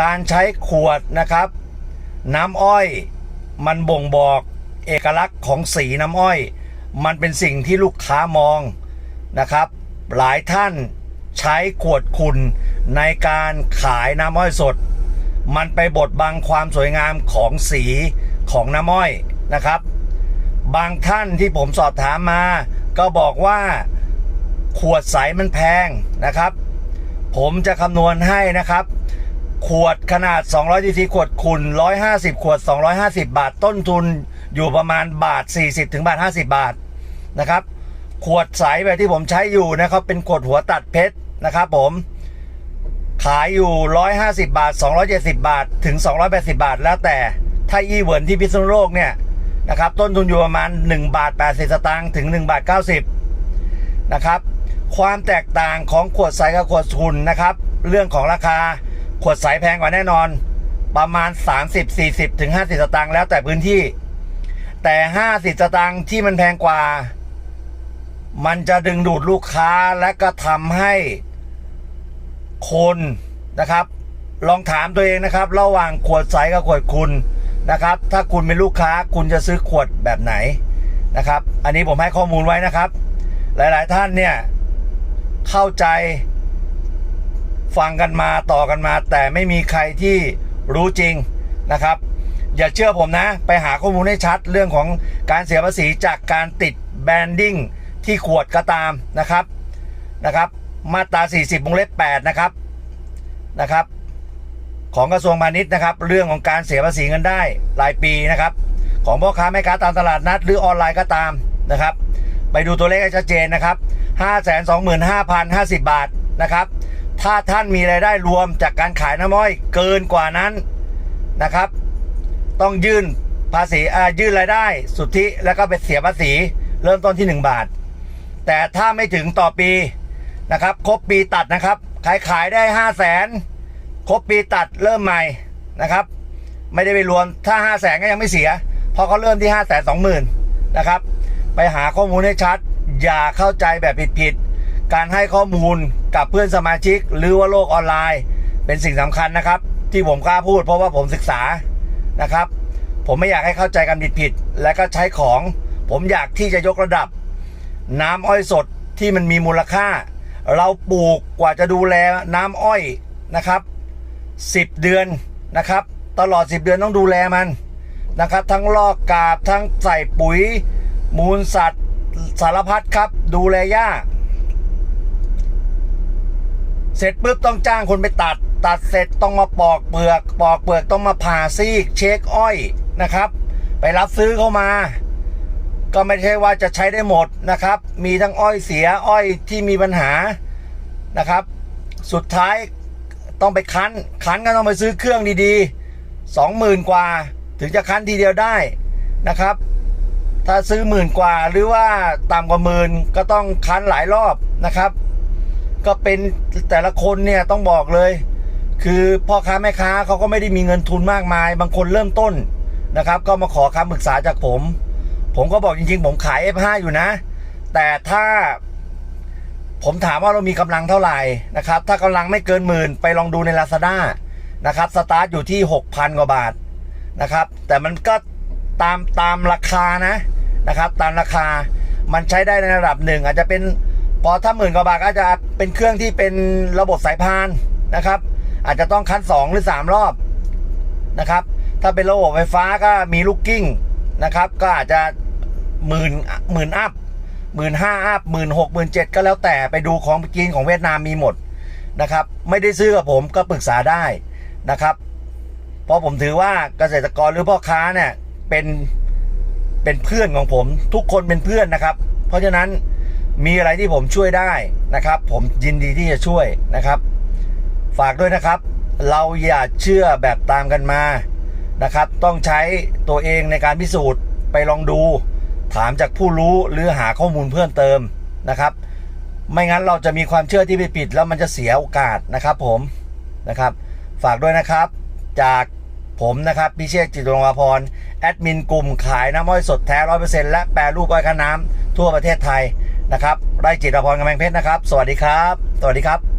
การใช้ขวดนะครับ น้ำอ้อยมันบ่งบอกเอกลักษณ์ของสีน้ำอ้อย มันเป็นสิ่งที่ลูกค้ามองนะครับ หลายท่านใช้ขวดขุ่นในการขายน้ำอ้อยสด มันไปบดบังความสวยงามของสีของน้ำอ้อยนะครับ บางท่านที่ผมสอบถามมา ก็บอกว่าขวดใสมันแพงนะครับ ผมจะคำนวณให้นะครับ ขวดขนาด 200 cc ขวดขุน150 ขวด 250 บาท ต้นทุนอยู่ประมาณบาท 40 ถึงบาท 50 บาทนะครับ ขวดใสแบบที่ผมใช้อยู่นะครับเป็นขวดหัวตัดเพชรนะครับผมขายอยู่ 150 บาท 270 บาท ถึง 280 บาท แล้วแต่ถ้าอีเวิร์นที่พิษณุโลกเนี่ยนะครับต้นทุนอยู่ประมาณ 1 บาท 80 สตางค์ถึง 1 บาท 90 นะครับ ความแตกต่างของขวดใสกับขวดขุ่นนะครับ เรื่องของราคา ขวดใสแพงกว่าแน่นอน ประมาณ 30 40ถึง50 สตางค์แล้วแต่พื้นที่ แต่ 50 สตางค์ที่มันแพงกว่า มันจะดึงดูดลูกค้าและก็ทำให้คนนะครับ ลองถามตัวเองนะครับ ระหว่างขวดใสกับขวดคุณนะครับ ถ้าคุณเป็นลูกค้าคุณจะซื้อขวดแบบไหนนะครับ อันนี้ผมให้ข้อมูลไว้นะครับ หลาย ๆ ท่านเนี่ยเข้าใจ ฟังกันมาต่อกันมา แต่ไม่มีใครที่รู้จริงนะครับ อย่าเชื่อผมนะ ไปหาข้อมูลให้ชัดเรื่องของการเสียภาษีจากการติดแบรนดิ้งที่ขวดก็ตามนะครับนะครับ มาตรา 40วงเล็บ8นะครับนะครับ ของกระทรวงพาณิชย์นะครับ เรื่องของการเสียภาษีเงินได้รายปีนะครับ ของพ่อค้าแม่ค้าตามตลาดนัด หรือออนไลน์ก็ตามนะครับ ไปดูตัวเลขให้ชัดเจนนะครับ 525,050 บาทนะครับ ถ้าท่านมีรายได้รวมจากการขายน้ำอ้อยเกินกว่านั้นนะครับ ต้องยื่นภาษีอ่ายื่นรายได้สุทธิแล้วก็ไปเสียภาษีเริ่มต้นที่ 1 บาท แต่ถ้าไม่ถึงต่อปีนะครับ ครบปีตัดนะครับ ขายขายได้ 5 0 0แสนครบปีตัดเริ่มใหม่นะครับ ไม่ได้ไปรวมถ้า 5 0 0แสนก็ยังไม่เสียเพราะเขาเริ่มที่ 5 2 0 0 0 0นะครับ ไปหาข้อมูลให้ชัด อย่าเข้าใจแบบผิดๆ การให้ข้อมูลกับเพื่อนสมาชิก หรือว่าโลกออนไลน์ เป็นสิ่งสำคัญนะครับ ที่ผมกล้าพูดเพราะว่าผมศึกษานะครับ ผมไม่อยากให้เข้าใจกันผิดๆและก็ใช้ของ ผมอยากที่จะยกระดับ น้ำอ้อยสดที่มันมีมูลค่า เราปลูกกว่าจะดูแลน้ำอ้อยนะครับ 10 เดือนนะครับ ตลอด 10 เดือนต้องดูแลมันนะครับ ทั้งลอกกาบทั้งใส่ปุ๋ย มูลสัตว์สารพัดครับ ดูแลยาก เสร็จปุ๊บต้องจ้างคนไปตัด ตัดเสร็จต้องมาปอกเปลือก ปอกเปลือกต้องมาผ่าซีก เช็คอ้อยนะครับ ไปรับซื้อเข้ามา ก็ไม่ใช่ว่าจะใช้ได้หมดนะครับ มีทั้งอ้อยเสียอ้อยที่มีปัญหานะครับ สุดท้ายต้องไปคั้น คั้นก็ต้องไปซื้อเครื่องดีๆสองหมื่นกว่า ถึงจะคั้นทีเดียวได้นะครับ ถ้าซื้อหมื่นกว่าหรือว่าต่ำกว่าหมื่นก็ต้องคั้นหลายรอบนะครับ ก็เป็นแต่ละคนเนี่ยต้องบอกเลย คือพ่อค้าแม่ค้าเขาก็ไม่ได้มีเงินทุนมากมาย บางคนเริ่มต้นนะครับ ก็มาขอคำปรึกษาจากผม ผมก็บอกจริงๆ ผมขาย F5 อยู่นะ แต่ถ้าผมถามว่าเรามีกำลังเท่าไหร่นะครับ ถ้ากำลังไม่เกินหมื่นไปลองดูใน Lazada นะครับสตาร์ทอยู่ที่ 6,000 กว่าบาทนะครับ แต่มันก็ตามตามราคานะนะครับ ตามราคามันใช้ได้ในระดับหนึ่งอาจจะเป็น พอถ้าหมื่นกว่าบาทก็อาจจะเป็นเครื่องที่เป็นระบบสายพานนะครับ อาจจะต้องคันสองหรือสามรอบนะครับ ถ้าเป็นระบบไฟฟ้าก็มีลูกกิ้งนะครับ ก็อาจจะหมื่นหมื่นอัพหมื่นห้าอัพหมื่นหกหมื่นเจ็ดก็แล้วแต่ไปดูของจีนของเวียดนามมีหมดนะครับ ไม่ได้ซื้อกับผมก็ปรึกษาได้นะครับ เพราะผมถือว่าเกษตรกรหรือพ่อค้าเนี่ยเป็นเป็นเพื่อนของผม ทุกคนเป็นเพื่อนนะครับ เพราะฉะนั้น มีอะไรที่ผมช่วยได้นะครับ ผมยินดีที่จะช่วยนะครับ ฝากด้วยนะครับ เราอย่าเชื่อแบบตามกันมานะครับ ต้องใช้ตัวเองในการพิสูจน์ไปลองดู ถามจากผู้รู้หรือหาข้อมูลเพิ่มเติมนะครับ ไม่งั้นเราจะมีความเชื่อที่ไปผิด แล้วมันจะเสียโอกาสนะครับ ผมนะครับ ฝากด้วยนะครับ จากผมนะครับพิเชษจิตรงวพรแอดมินกลุ่มขายน้ำอ้อยสดแท้ร้อยเปอร์เซ็นต์และแปรรูปอ้อยข้าน้ำทั่วประเทศไทย นะครับไร่จิตรพรกำแพงเพชรนะครับ สวัสดีครับ สวัสดีครับ